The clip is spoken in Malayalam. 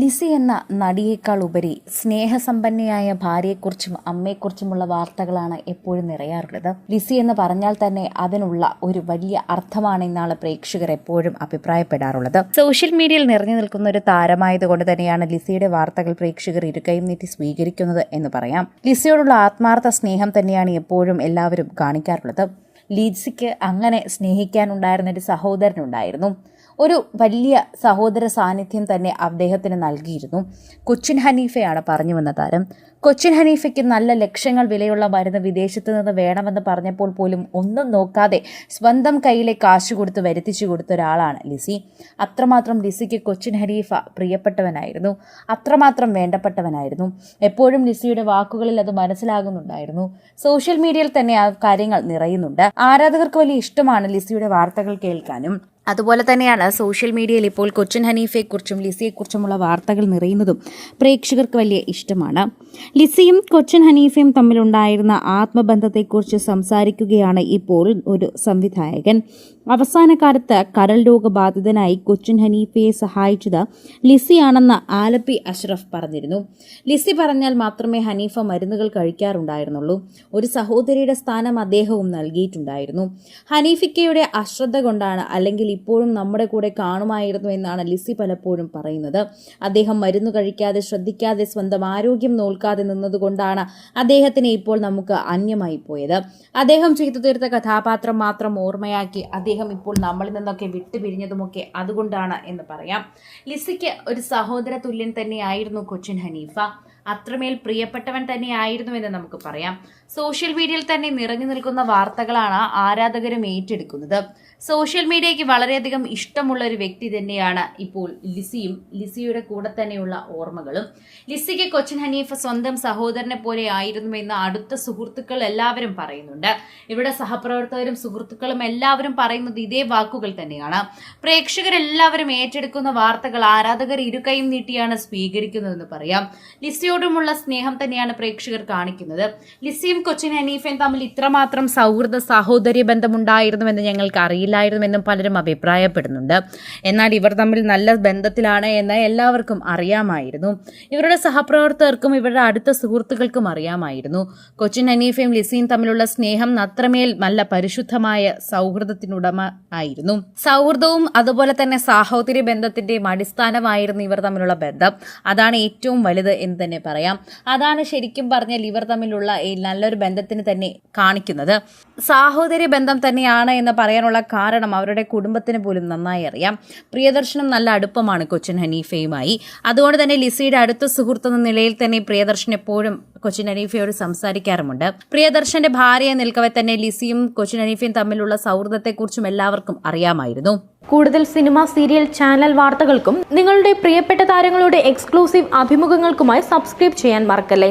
ലിസി എന്ന നടിയേക്കാൾ ഉപരി സ്നേഹസമ്പന്നയായ ഭാര്യയെക്കുറിച്ചും അമ്മയെക്കുറിച്ചുമുള്ള വാർത്തകളാണ് എപ്പോഴും നിറയാറുള്ളത്. ലിസി എന്ന് പറഞ്ഞാൽ തന്നെ അതിനുള്ള ഒരു വലിയ അർത്ഥമാണ് ഇന്നാളെ പ്രേക്ഷകർ എപ്പോഴും അഭിപ്രായപ്പെടാറുള്ളത്. സോഷ്യൽ മീഡിയയിൽ നിറഞ്ഞു നിൽക്കുന്ന ഒരു താരമായതുകൊണ്ട് തന്നെയാണ് ലിസിയുടെ വാർത്തകൾ പ്രേക്ഷകർ ഇരുകയും നീട്ടി സ്വീകരിക്കുന്നത് എന്ന് പറയാം. ലിസിയോടുള്ള ആത്മാർത്ഥ സ്നേഹം തന്നെയാണ് എപ്പോഴും എല്ലാവരും കാണിക്കാറുള്ളത്. ലിസിക്ക് അങ്ങനെ സ്നേഹിക്കാനുണ്ടായിരുന്ന ഒരു സഹോദരനുണ്ടായിരുന്നു ഒരു വലിയ സഹോദര സാന്നിധ്യം തന്നെ അദ്ദേഹത്തിന് നൽകിയിരുന്നു. കൊച്ചിൻ ഹനീഫയാണ് പറഞ്ഞു വന്ന താരം. കൊച്ചിൻ ഹനീഫയ്ക്ക് നല്ല ലക്ഷങ്ങൾ വിലയുള്ള മരുന്ന് വിദേശത്ത് നിന്ന് വേണമെന്ന് പറഞ്ഞപ്പോൾ പോലും ഒന്നും നോക്കാതെ സ്വന്തം കയ്യിലെ കാശ് കൊടുത്ത് വരുത്തിച്ചു കൊടുത്ത ഒരാളാണ് ലിസി. അത്രമാത്രം ലിസിക്ക് കൊച്ചിൻ ഹനീഫ പ്രിയപ്പെട്ടവനായിരുന്നു. അത്രമാത്രം വേണ്ടപ്പെട്ടവനായിരുന്നു. എപ്പോഴും ലിസിയുടെ വാക്കുകളിൽ അത് മനസ്സിലാകുന്നുണ്ടായിരുന്നു. സോഷ്യൽ മീഡിയയിൽ തന്നെ ആ കാര്യങ്ങൾ നിറയുന്നുണ്ട്. ആരാധകർക്ക് വലിയ ഇഷ്ടമാണ് ലിസിയുടെ വാർത്തകൾ കേൾക്കാനും. അതുപോലെ തന്നെയാണ് സോഷ്യൽ മീഡിയയിൽ ഇപ്പോൾ കൊച്ചിൻ ഹനീഫയെക്കുറിച്ചും ലിസിയെക്കുറിച്ചുമുള്ള വാർത്തകൾ നിറയുന്നതും പ്രേക്ഷകർക്ക് വലിയ ഇഷ്ടമാണ്. ലിസിയും കൊച്ചിൻ ഹനീഫയും തമ്മിലുണ്ടായിരുന്ന ആത്മബന്ധത്തെക്കുറിച്ച് സംസാരിക്കുകയാണ് ഇപ്പോൾ ഒരു സംവിധായകൻ. അവസാന കാലത്ത് കരൾ രോഗബാധിതനായി കൊച്ചിൻ ഹനീഫയെ സഹായിച്ചത് ലിസിയാണെന്ന് ആലപ്പി അഷ്റഫ് പറഞ്ഞിരുന്നു. ലിസി പറഞ്ഞാൽ മാത്രമേ ഹനീഫ മരുന്നുകൾ കഴിക്കാറുണ്ടായിരുന്നുള്ളൂ. ഒരു സഹോദരിയുടെ സ്ഥാനം അദ്ദേഹവും നൽകിയിട്ടുണ്ടായിരുന്നു. ഹനീഫിക്കയുടെ അശ്രദ്ധ കൊണ്ടാണ് അല്ലെങ്കിൽ ഇപ്പോഴും നമ്മുടെ കൂടെ കാണുമായിരുന്നു എന്നാണ് ലിസി പലപ്പോഴും പറയുന്നത്. അദ്ദേഹം മരുന്ന് കഴിക്കാതെ ശ്രദ്ധിക്കാതെ സ്വന്തം ആരോഗ്യം നോൽക്കാതെ നിന്നതുകൊണ്ടാണ് അദ്ദേഹത്തിനെ ഇപ്പോൾ നമുക്ക് അന്യമായി പോയത്. അദ്ദേഹം ചെയ്തു തീർത്ത കഥാപാത്രം മാത്രം ഓർമ്മയാക്കി അദ്ദേഹം ഇപ്പോൾ നമ്മളിൽ നിന്നൊക്കെ വിട്ടുപിരിഞ്ഞതുമൊക്കെ അതുകൊണ്ടാണ് എന്ന് പറയാം. ലിസിക്ക് ഒരു സഹോദര തുല്യൻ തന്നെയായിരുന്നു കൊച്ചിൻ ഹനീഫ. അത്രമേൽ പ്രിയപ്പെട്ടവൻ തന്നെയായിരുന്നു എന്ന് നമുക്ക് പറയാം. സോഷ്യൽ മീഡിയയിൽ തന്നെ നിറഞ്ഞു നിൽക്കുന്ന വാർത്തകളാണ് ആരാധകരും ഏറ്റെടുക്കുന്നത്. സോഷ്യൽ മീഡിയയ്ക്ക് വളരെയധികം ഇഷ്ടമുള്ള ഒരു വ്യക്തി തന്നെയാണ് ഇപ്പോൾ ലിസിയും. ലിസിയുടെ കൂടെ തന്നെയുള്ള ഓർമ്മകളും. ലിസിക്ക് കൊച്ചിൻ ഹനീഫ് സ്വന്തം സഹോദരനെ പോലെ ആയിരുന്നു എന്ന് അടുത്ത സുഹൃത്തുക്കൾ എല്ലാവരും പറയുന്നുണ്ട്. ഇവിടെ സഹപ്രവർത്തകരും സുഹൃത്തുക്കളും എല്ലാവരും പറയുന്നത് ഇതേ വാക്കുകൾ തന്നെയാണ്. പ്രേക്ഷകരെല്ലാവരും ഏറ്റെടുക്കുന്ന വാർത്തകൾ ആരാധകർ ഇരുകൈയും നീട്ടിയാണ് സ്വീകരിക്കുന്നതെന്ന് പറയാം. ലിസിയോടുമുള്ള സ്നേഹം തന്നെയാണ് പ്രേക്ഷകർ കാണിക്കുന്നത്. ലിസിയും കൊച്ചിൻ ഹനീഫയും തമ്മിൽ ഇത്രമാത്രം സൗഹൃദ സഹോദര്യ ബന്ധമുണ്ടായിരുന്നുവെന്ന് ഞങ്ങൾക്ക് അറിയില്ലായിരുന്നുവെന്നും പലരും അഭിപ്രായപ്പെടുന്നുണ്ട്. എന്നാൽ ഇവർ തമ്മിൽ നല്ല ബന്ധത്തിലാണ് എന്ന് എല്ലാവർക്കും അറിയാമായിരുന്നു. ഇവരുടെ സഹപ്രവർത്തകർക്കും ഇവരുടെ അടുത്ത സുഹൃത്തുക്കൾക്കും അറിയാമായിരുന്നു. കൊച്ചിൻ ഹനീഫയും ലിസിയും തമ്മിലുള്ള സ്നേഹം അത്രമേൽ നല്ല പരിശുദ്ധമായ സൗഹൃദത്തിനുടമ ആയിരുന്നു. സൗഹൃദവും അതുപോലെ തന്നെ സാഹോദര്യ ബന്ധത്തിന്റെയും അടിസ്ഥാനമായിരുന്നു ഇവർ തമ്മിലുള്ള ബന്ധം. അതാണ് ഏറ്റവും വലുത് എന്ന് തന്നെ പറയാം. അതാണ് ശരിക്കും പറഞ്ഞാൽ ഇവർ തമ്മിലുള്ള നല്ലൊരു ബന്ധത്തിന് തന്നെ കാണിക്കുന്നത്. സാഹോദര്യ ബന്ധം തന്നെയാണ് എന്ന് പറയാനുള്ള കാരണം അവരുടെ കുടുംബത്തിന് പോലും നന്നായി അറിയാം. പ്രിയദർശനും നല്ല അടുപ്പമാണ് കൊച്ചിൻ ഹനീഫയുമായി. അതുകൊണ്ട് തന്നെ ലിസിയുടെ അടുത്ത സുഹൃത്ത് എന്ന നിലയിൽ തന്നെ പ്രിയദർശൻ എപ്പോഴും കൊച്ചിൻ ഹനീഫയോട് സംസാരിക്കാറുമുണ്ട്. പ്രിയദർശന്റെ ഭാര്യയെ നിൽക്കവെ തന്നെ ലിസിയും കൊച്ചിൻ ഹനീഫയും തമ്മിലുള്ള സൗഹൃദത്തെക്കുറിച്ചും എല്ലാവർക്കും അറിയാമായിരുന്നു. കൂടുതൽ സിനിമ സീരിയൽ ചാനൽ വാർത്തകൾക്കും നിങ്ങളുടെ പ്രിയപ്പെട്ട താരങ്ങളുടെ എക്സ്ക്ലൂസീവ് അഭിമുഖങ്ങൾക്കുമായി സബ്സ്ക്രൈബ് ചെയ്യാൻ മറക്കല്ലേ?